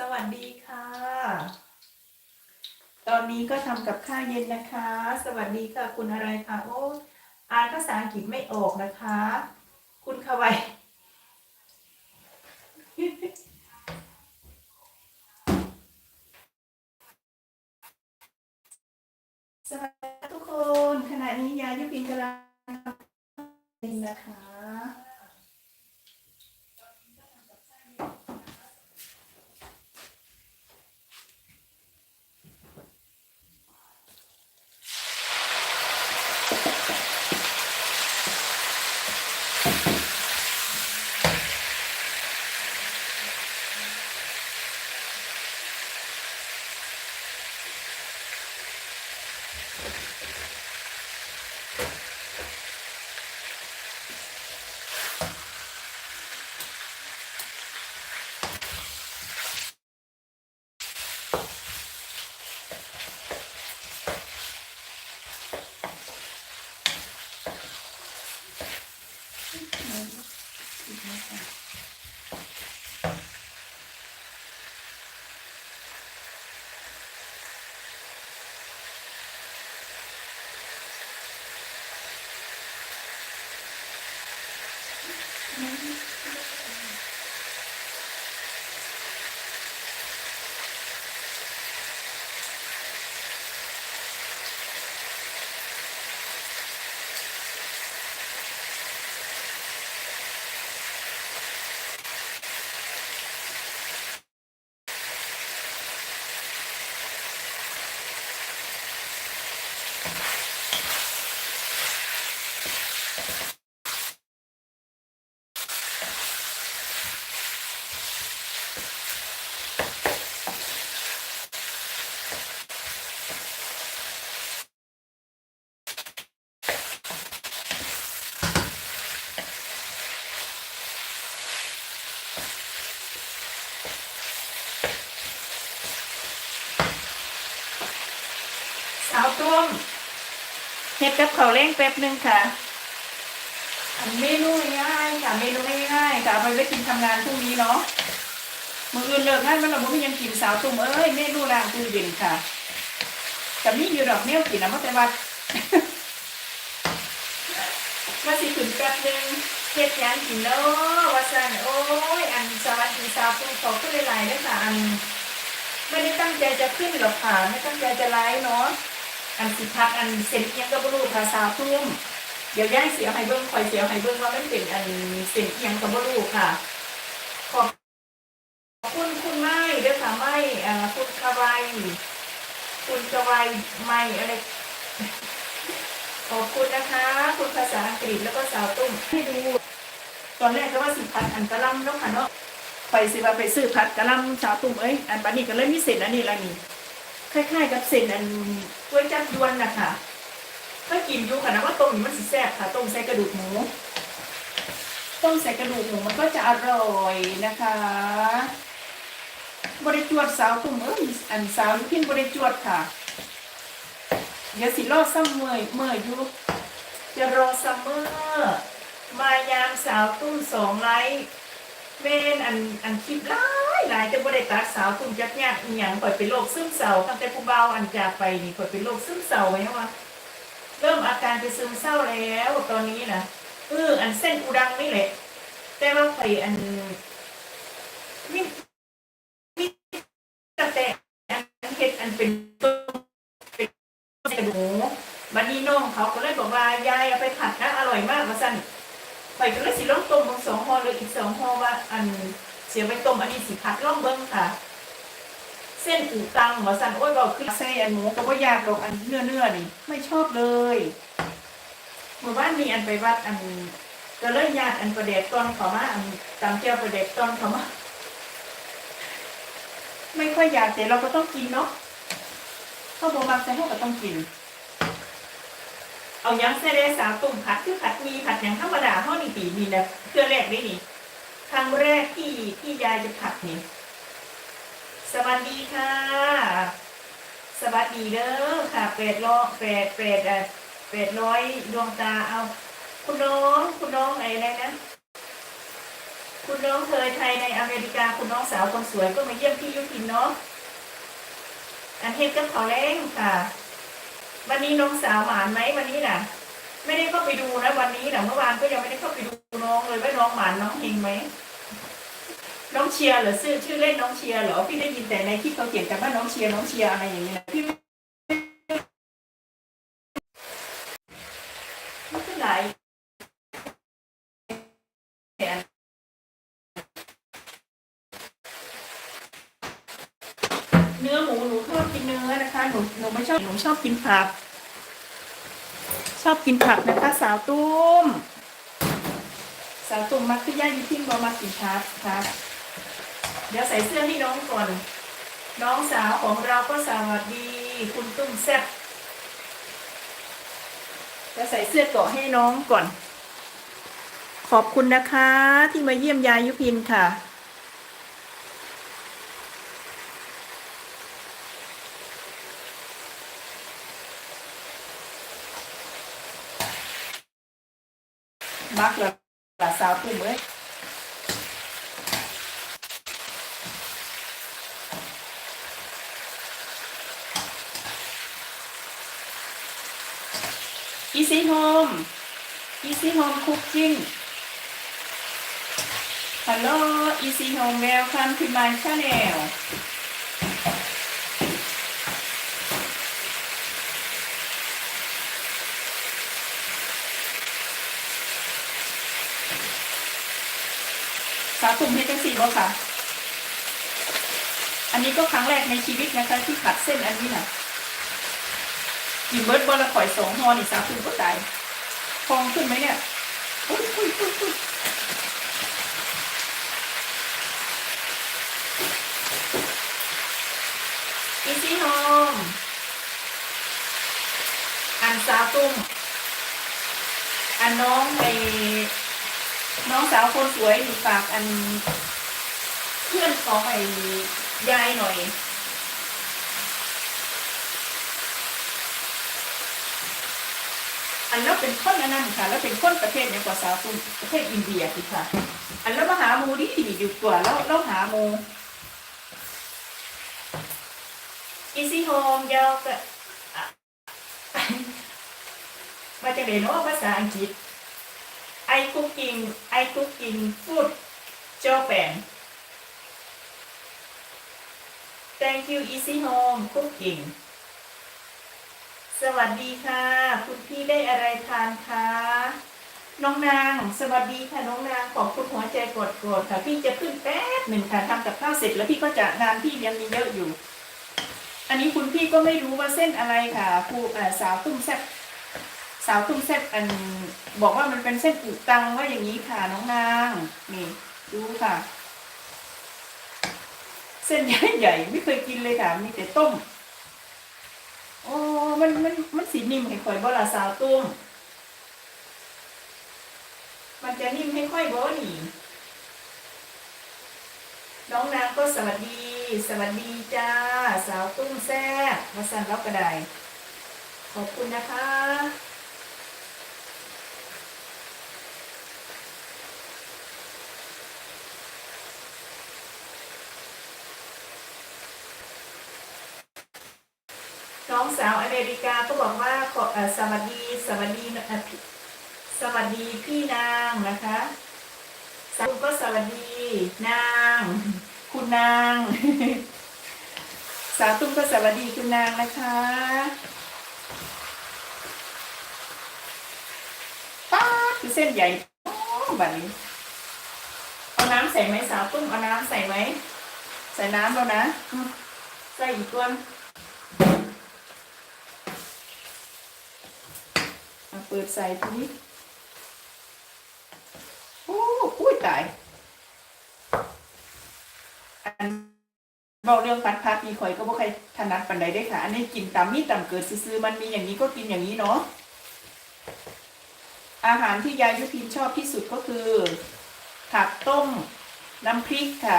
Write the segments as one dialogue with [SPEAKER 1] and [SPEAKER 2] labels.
[SPEAKER 1] สวัสดีค่ะ ตอนนี้ก็ทำกับข้าวเย็นนะคะ สวัสดีค่ะ คุณอะไรคะโอ้อ่านภาษาอังกฤษไม่ออกนะคะ คุณขวัยสวัสดีทุกคน ขณะนี้ยายุพินกำลังทำเองนะคะ ต้มเฮ็ดกับข้าวเล้งแป๊บหนึงค่ะ อันเมนูง่ายค่ะเมนูง่ายๆค่ะไปไว้กินทำงานพรุ่งนี้เนาะมืออื่นเลิกงานมันเราบ่มีหยังกินสาวตุ้มเอ้ยเมนูล้างตู้เย็นค่ะกับมีอยู่ดอกแนวกินนะมาแต่วัดมาสิถึงแป๊บหนึงเฮ็ดยังกินเนาะว่าซันโอ้ยอันสวัสดีสาวตุ้มขอขึ้นหลายๆเด้อค่ะอันไม่ได้ตั้งใจจะขึ้นหรอกค่ะไม่ตั้งใจจะไลฟ์เนาะ อันสิพักอันเซ็นเอียงก็บรูภาษาทุ่มเดี๋ยวย่ายเสียวให้เบิ้งคอยเสียวให้เบิ้งว่ามันเป็นอันเซ็นเอียงก็บรูค่ะ ขอบคุณคุณไม้เด้อค่ะไม้อ่าคุณกระไรคุณกระไรไม้อะไรขอบคุณนะคะ คุณภาษาอังกฤษแล้วก็สาวตุ้มให้ดู ตอนแรกก็ว่าสิพัดอันกระลำเนาะค่ะเนาะไปสิว่าไปซื้อผัดกระลำสาวตุ่มเอ้ยอันบัดนี้ก็เลยมีเส้นอันนี้ละนี่ คล้ายๆกับเส้นอันกล้วยจับยวนนะคะถ้ากินอยู่ค่ะนะว่าต้มนี่มันสิแซ่บค่ะต้มใส่กระดูกหมูต้มใส่กระดูกหมูมันก็จะอร่อยนะคะบริจวดสาวตุ่มเอ้ยอันสาวพินบริจวดค่ะเดี๋ยวสิรอซ้ำเมื่อยเมื่อยอยู่จะรอซัมเมอร์มายามสาวตุ้มสองไลท์ เวนอันอันคลิปหลายหลายจะบ่ได้ตัดสาวตุ่มจักยากอีหยังข่อยเป็นโรคซึมเศร้าตั้งแต่ผู้เบาอันจากไปนี่ข่อยเป็นโรคซึมเศร้าไว้ว่าเริ่มอาการเป็นซึมเศร้าแล้วตอนนี้นะเอออันเส้นอุดังนี่แหละ แต่ว่าข่อยอันนี่นี่ ไปก็เลยสิลองต้มบางสองห่อเลยอีกสองห่อว่า อันเสียไปต้มอันนี้สิพัดล่องเบิ้งค่ะ เส้นอูตังหมอสันโอ้ยบอกขึ้นใส่อันหมูก็ว่ายากหรอกอันเนื้อเนื้อนี่ ไม่ชอบเลยหมู่บ้านมีอันไปวัดอันก็เลยญาติอันประเดกตอนเขามาอันตามเจ้าประเดกตอนเขามาไม่ค่อยอยากแต่เราก็ต้องกินเนาะเขาบอกมาแต่เขาก็ต้องกิน เอายังเสได็สาวตุ่มผัดคือผัดมีผัดอย่างธรรมดาห้อนี่ตีมีนะเพื่อแรกนี่นี่ครั้งแรกที่ที่ยายจะผัดนี่สวัสดีค่ะ สวัสดีเด้อค่ะแปดร้อยแปดแปดอะแปดร้อยดวงตาเอา คุณน้องคุณน้องอะไรนะคุณน้องเคยไทยในอเมริกาคุณน้องสาวคนสวยก็มาเยี่ยมพี่ยุพินเนาะอันเฮ็ดกับเขาวแรงค่ะ วันนี้น้องสาวหมานไหมวันนี้น่ะ ไม่ได้เข้าไปดูนะวันนี้นะเมื่อวานก็ยังไม่ได้เข้าไปดูน้องเลยว่าน้องหมานน้องเฮงไหมน้องเชียร์เหรอชื่อชื่อเล่นน้องเชียร์เหรอพี่ได้ยินแต่ในคลิปเขาเขียนกันว่าน้องเชียร์น้องเชียร์อะไรอย่างเงี้ยพี่ไม่ไม่เป็นไรเนื้อหมูหนูชอบกินเนื้อนะคะหนูหนูไม่ชอบหนูชอบกินผัก ชอบกินผักนะคะ สาวตุ้ม สาวตุ้มมักคือย่ายู่ที่บอมากินผักครับ เดี๋ยวใส่เสื้อให้น้องก่อน น้องสาวของเราก็สวัสดี คุณตุ้มแซ่บเดี๋ยวใส่เสื้อเกาะให้น้องก่อน ขอบคุณนะคะที่มาเยี่ยมยายยุพินค่ะ มักละลาสาวตุ้มเอ้ยอีซี่โฮมอีซี่โฮมคุกกิ้งฮัลโหลอีซี่โฮมเวลคัมทูมาวตุ่มเฮดจังสี่บ่ค่ะ อันนี้ก็ครั้งแรกในชีวิตนะคะ ที่ขัดเส้นอันนี้น่ะกินเบิร์ดบอลละข่อยสองฮอนี่สาวตุ่มก็ตายพองขึ้นไหมเนี่ยอุ๊ยอุ๊ยอุ๊ยอุ๊ยอีซี่โฮมอันสาตุ่มอันน้องไอ น้องสาวคนสวยอยู่ฝากอัน เพื่อนของไอ้ยายหน่อยอันแล้วเป็นคนอันนั้นค่ะแล้วเป็นคนประเทศเนี่ยกว่าสาวคุณประเทศอินเดียสิค่ะ อันแล้วมาหาหมูดีดีอยู่กว่าแล้วแล้วหาหมูอีซี่โฮมยาวกะอะมาจากไหนเนาะภาษาอังกฤษ I cooking I cooking food Japan Thank you Easy Home Cooking สวัสดีค่ะ คุณพี่ได้อะไรทานคะน้องนาง สวัสดีค่ะน้องนางขอบคุณหัวใจกดกดๆค่ะ พี่จะขึ้นแป๊บหนึ่งค่ะทำกับข้าวเสร็จแล้วพี่ก็จะงานพี่ยังมีเยอะอยู่ อันนี้คุณพี่ก็ไม่รู้ว่าเส้นอะไรค่ะผู้สาวตุ้มแซ่บ สาวตุ้มแซ่บอันบอกว่ามันเป็นเส้นอุตังว่าอย่างนี้ค่ะน้องนางนี่ดูค่ะ เส้นใหญ่ๆไม่เคยกินเลยค่ะ มีแต่ต้มโอ้มันมันมันสีนิ่มให้ค่อยบ่ละสาวตุ้มมันจะนิ่มให้ค่อยบ่หนีน้องนางก็สวัสดี สวัสดีจ้า สาวตุ้มแซ่บมาสั่นรับกระไดขอบคุณนะคะ สาวอเมริกาก็บอกว่าขอสวัสดีสวัสดีสวัสดีพี่นางนะคะสาวก็สวัสดีนาง คุณนาง สาวตุ้มก็สวัสดีคุณนางนะคะป้าดคือเส้นใหญ่แบบนี้เอาน้ำใส่ไหมสาวตุ้มเอาน้ำใส่ไหมใส่น้ำแล้วนะใส่อีกตัว มาเปิดใส่ทีนี้โอ้อุ้ยตาย อันบอกเรื่องพัดพัดมีข่อยก็บ่ใครถนัดปันใดได้ค่ะ อันนี้กินตามมีตามเกิดซื้อมันมีอย่างนี้ก็กินอย่างนี้เนาะ อาหารที่ยายยุพินชอบที่สุดก็คือ ผักต้ม น้ำพริกค่ะ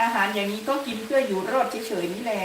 [SPEAKER 1] อาหารอย่างนี้ก็กินเพื่ออยู่รอดเฉยๆนี่แหละ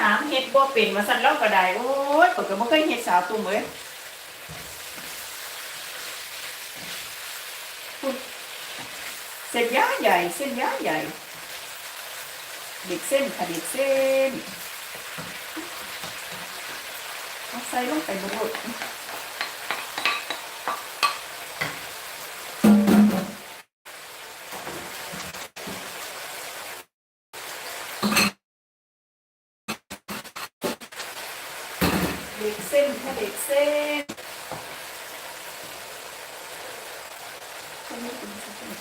[SPEAKER 1] ถาม เป็นมาสั่นเล่าก็ได้โอ้ยข้อยก็บ่เคยเห็นสาวตุ้มเอ้ยเส้นย้าใหญ่ เส้นย้าใหญ่ เด็กเส้นค่ะเด็กเส้นเอาใส่ลงไปบนรถ เด็กเส้นค่ะเด็กเส้นคนนี้เป็นเส้น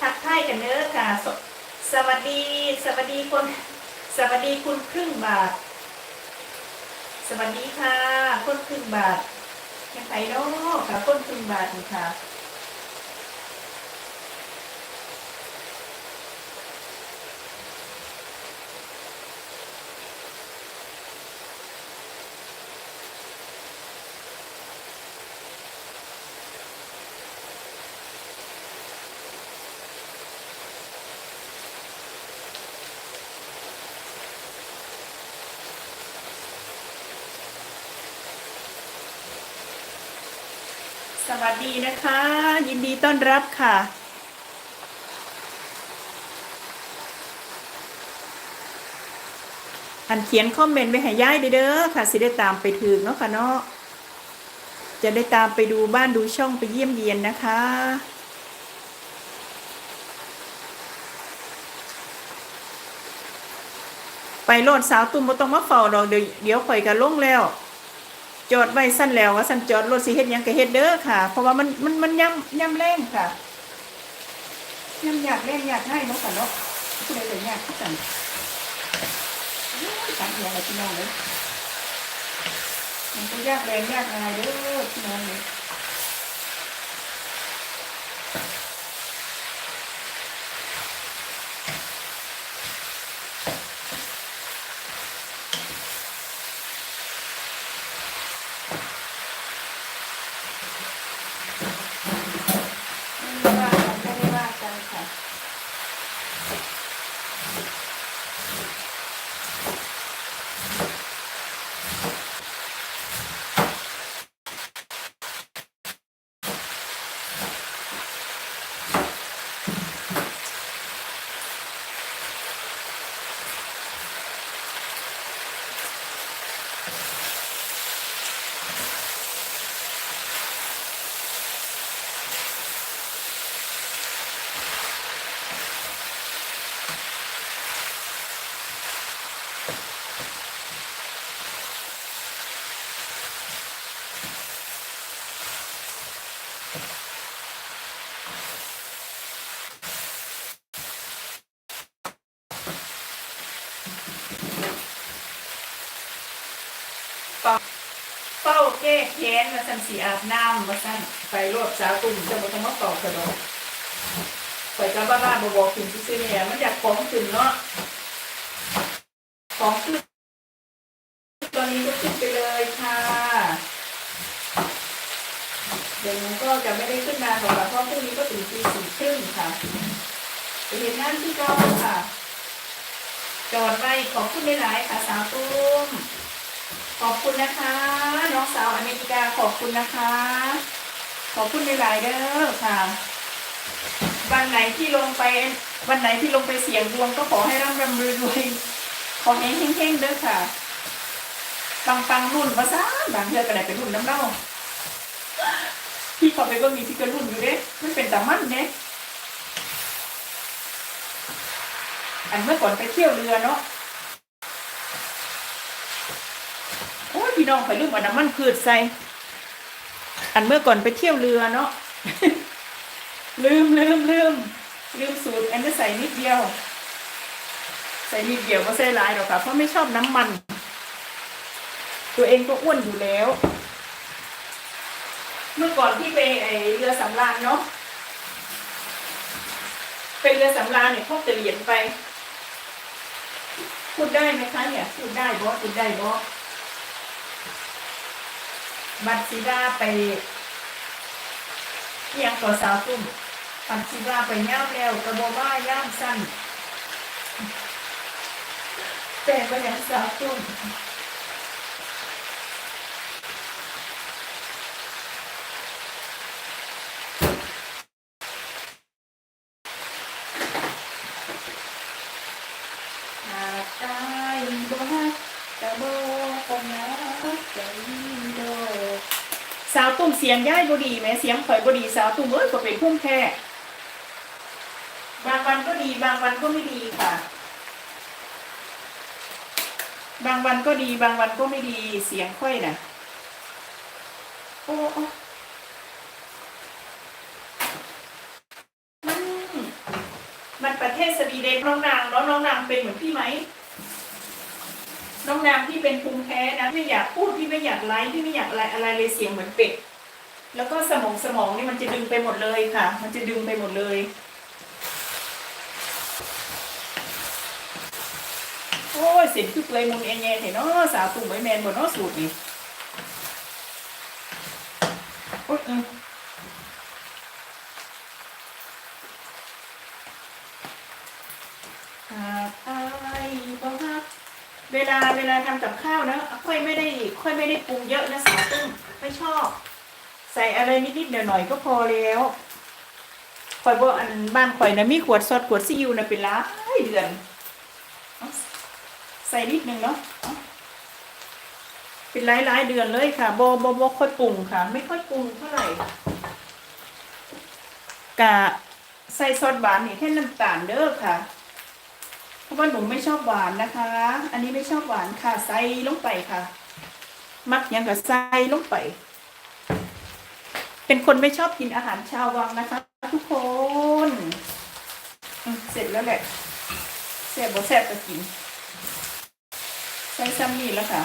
[SPEAKER 1] ทักทายกันเด้อค่ะสสวัสดี สวัสดีคน สวัสดีคุณครึ่งบาท สวัสดีค่ะคนครึ่งบาทยังไงเนาะค่ะคนครึ่งบาทนะค่ะ สวัสดีนะคะ ยินดีต้อนรับค่ะอันเขียนคอมเมนต์ไปให้ย่ายเด้อค่ะสิได้ตามไปถึงเนาะค่ะเนาะจะได้ตามไปดูบ้านดูช่องไปเยี่ยมเยียนนะคะ ไปโลดสาวตุ่มบ่ต้องมาเฝ้าดอกเดี๋ยวเดี๋ยวข่อยก็ลงแล้ว จอดไว้สั้นแล้วว่าสั้นจอดรถสิเฮ็ดยังก็เฮ็ดเด้อค่ะ เพราะว่ามันมันมันย่ำย่ำแรงค่ะย่ำยากแรงยากง่ายเนาะค่ะเนาะผู้ใดก็ยากคือกันโอ้ยการเรียนอะไรพี่น้องเลยมันก็ยากแรงยากง่ายเด้อพี่น้องเลย เฝ้าเฝ้าแก้แค้นมาสั่นสีอาบน้ำมาสั่นไปรวบสาวตุ่มจะมาต้องมาตอบกระโดดไปกับบ้าบ้าๆบอๆขึ้นซื้อเนี่ยมันอยากของขึ้นเนาะของขึ้นตอนนี้ก็ขึ้นไปเลยค่ะเดี๋ยวหนูก็จะไม่ได้ขึ้นนานหรอกค่ะเพราะพรุ่งนี้ก็ถึงตีสี่ครึ่งค่ะไปเห็นงานที่เก้าค่ะ จอดไว้ขอบคุณหลายค่ะสาวตุ้ม ขอบคุณนะคะ น้องสาวอเมริกาขอบคุณนะคะ ขอบคุณหลายๆเด้อค่ะ วันไหนที่ลงไปวันไหนที่ลงไปเสี่ยงดวงก็ขอให้ร่ำรำรวยขอให้เฮงๆเด้อค่ะปังปังๆรุ่นภาษาบางเทือกระไดเป็นรุ่นน้ำเน่าพี่ขอไปก็มีที่กระรุ่นอยู่เด้มันเป็นแตามันเด้อันเมื่อก่อนไปเที่ยวเรือเนาะ โอ้ย พี่น้องข่อยลืมเอาน้ำมันพืชใส่ อันเมื่อก่อนไปเที่ยวเรือเนาะ ลืมลืมลืมลืมสูตรอันนี้ใส่นิดเดียว ใส่นิดเดียวก็ใส่หลายหรอกค่ะ เพราะไม่ชอบน้ำมัน ตัวเองก็อ้วนอยู่แล้ว เมื่อก่อนที่ไปไอเรือสำราญเนาะไปเรือสำราญเนี่ยพกแต่เหรียญไป พูดได้ไหมคะเนี่ย พูดได้บอสพูดได้บอส บัตรซีดาไปเอียงตัวสาวตุ้มปันสิว่าไปย่ามแล้วกระโบว่าย่ามสั้นแต่ก็ยังสาวตุ้มหากตายบ่ฮักกะบ่คงนักใจ สาวตุ่มเสียงย่ายบดีไหมเสียงข่อยบดีสาวตุ่มเอ้ยก็เป็นพุ่มแค่บางวันก็ดีบางวันก็ไม่ดีค่ะ บางวันก็ดีบางวันก็ไม่ดีเสียงค่อยนะโอ้มันมันประเทศสวีเดนน้องนางเนาะน้องนางเป็นเหมือนพี่ไหม น้องนางที่เป็นภูมิแพ้นะไม่อยากพูดพี่ไม่อยากไลฟ์พี่ไม่อยากอะไรอะไรเลยเสียงเหมือนเป็ดแล้วก็สมองสมองนี่มันจะดึงไปหมดเลยค่ะ มันจะดึงไปหมดเลย โอ้ยเสียงคือเลยมุนเอเนเห็นเนาะสาวตุ่มไว้แมนบนเนาะสูตรนี่โอ๊ยอืมหากอายบ่ฮัก เว ลาเวลาทำกับข้าวนะค่อยไม่ได้ค่อยไม่ได้ปรุงเยอะนะสาวตุ้มไม่ชอบ ใส่อะไรนิดๆหน่อยๆก็พอแล้วข่อยบอกอันบ้านข่อยนะมีขวดซอสขวดซีอิ๊วนะเป็นหลายเดือนใส่นิดนึงเนาะเป็นหลายหลายๆเดือนเลยค่ะโบโบโบค่อยปรุงค่ะ ไม่ค่อยปรุงเท่าไหร่กะใส่ซอสหวานนี่แค่น้ำตาลเด้อค่ะ ราะว่าหนูไม่ชอบหวานนะคะ อันนี้ไม่ชอบหวานค่ะ ใส่ลงไปค่ะ มักยังกับใส่ลงไป เป็นคนไม่ชอบกินอาหารชาววังนะคะ ทุกคน เสร็จแล้วแหละแซ่บบ่แซ่บก็กิน ใส่ซ้ำนี่แล้วค่ะ